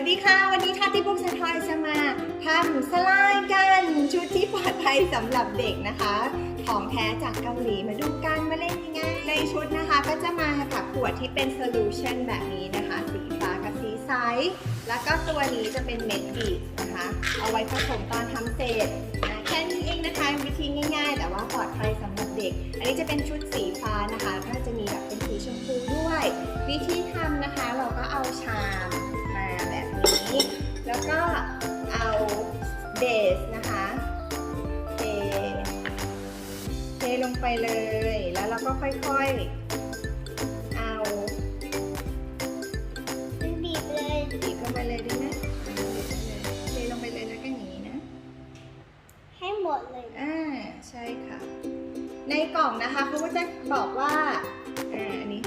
วัสดีค่ะ วันนี้ทาติบุกสะทอยจะมาทำสไลด์กันชุดที่ปลอดภัยสำหรับเด็กนะคะ ของแท้จากเกาหลีมาดูกันมาเล่นยังไงในชุดนะคะก็จะมากับขวดที่เป็นโซลูชันแบบนี้นะคะ สีฟ้ากับสีใสแล้วก็ตัวนี้จะเป็นเม็ดบีดนะคะ เอาไว้ผสมตอนทำเสร็จแค่นี้เองนะคะวิธีง่าย ๆ แต่ว่าปลอดภัยสำหรับเด็ก อันนี้จะเป็นชุดสีฟ้านะคะก็จะมีแบบเป็นสีชมพูด้วย วิธีทำนะคะเราก็เอาชาม นี้ แล้วก็เอาเบสนะคะเทเทลงไปเลย แล้วเราก็ค่อยๆ เอามันบีบเลยบีบลงไปเลยได้ไหมเทลงไปเลยแล้วก็อย่างนี้นะ ให้หมดเลยอ่าใช่ค่ะ ในกล่องนะคะเขาก็จะบอกว่าอ่าอันนี้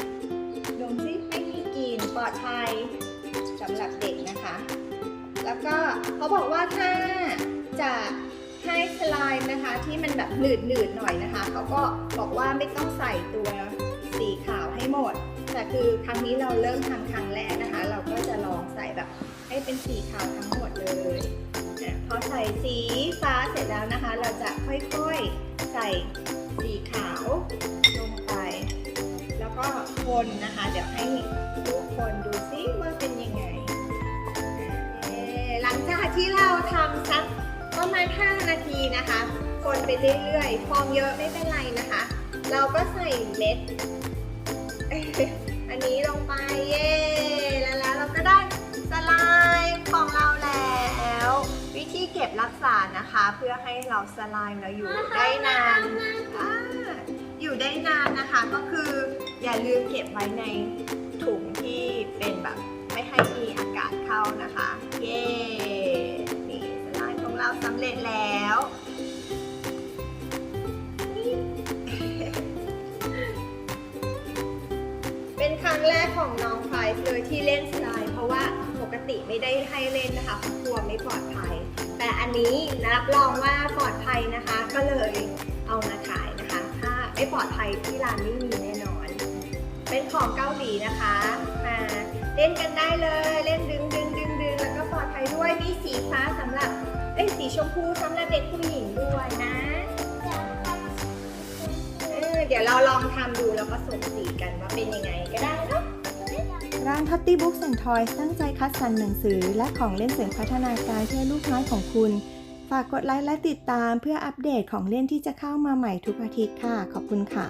ดมซิไม่มีกลิ่นปลอดภัย สำหรับเด็กนะคะ แล้วก็เขาบอกว่าถ้าจะให้สไลม์นะคะที่มันแบบหนืดหนืดหน่อยนะคะเขาก็บอกว่าไม่ต้องใส่ตัวสีขาวให้หมด แต่คือครั้งนี้เราเริ่มทำครั้งแรกนะคะ เราก็จะลองใส่แบบให้เป็นสีขาวทั้งหมดเลยพอใส่สีฟ้าเสร็จแล้วนะคะ เราจะค่อยๆใส่ คนนะคะ เดี๋ยวให้ทุกคนดูซิว่าเป็นยังไงเอ่หลังจากที่เราทำสักประมาณ 5 นาทีนะคะ คนไปเรื่อยๆ ฟองเยอะไม่เป็นไรนะคะ เราก็ใส่เม็ด อันนี้ลงไปเย้แล้วแล้วเราก็ได้สไลม์ของเราแล้ว วิธีเก็บรักษานะคะ เพื่อให้เราสไลม์เราอยู่ได้นาน อยู่ได้นานนะคะ ก็คืออย่าลืมเก็บไว้ในถุงที่เป็นแบบไม่ให้มีอากาศเข้านะคะ เย้นี่สไลม์ของเราสำเร็จแล้วเป็นครั้งแรกของน้องไพร์เลยที่เล่นสไลด์เพราะว่าปกติไม่ได้ให้เล่นนะคะเพราะกลัวไม่ปลอดภัย แต่อันนี้รับรองว่าปลอดภัยนะคะก็เลย ไม่ปลอดภัยที่ร้านไม่มีแน่นอน เป็นของเกาหลีนะคะ มาเล่นกันได้เลย เล่นดึงดึงดึงดึงแล้วก็ปลอดภัยด้วย มีสีฟ้าสำหรับ เอ้ยสีชมพูสำหรับเด็กผู้หญิงด้วยนะเออเดี๋ยวเราลองทำดูแล้วก็ส่งสีกันว่าเป็นยังไงก็ได้เนาะร้าน Totty Books and Toys ตั้งใจคัดสรรหนังสือ และของเล่นเสริมพัฒนาการเพื่อลูกน้อยของคุณ ฝากกดไลค์และติดตามเพื่ออัปเดตของเล่นที่จะเข้ามาใหม่ทุกอาทิตย์ค่ะ ขอบคุณค่ะ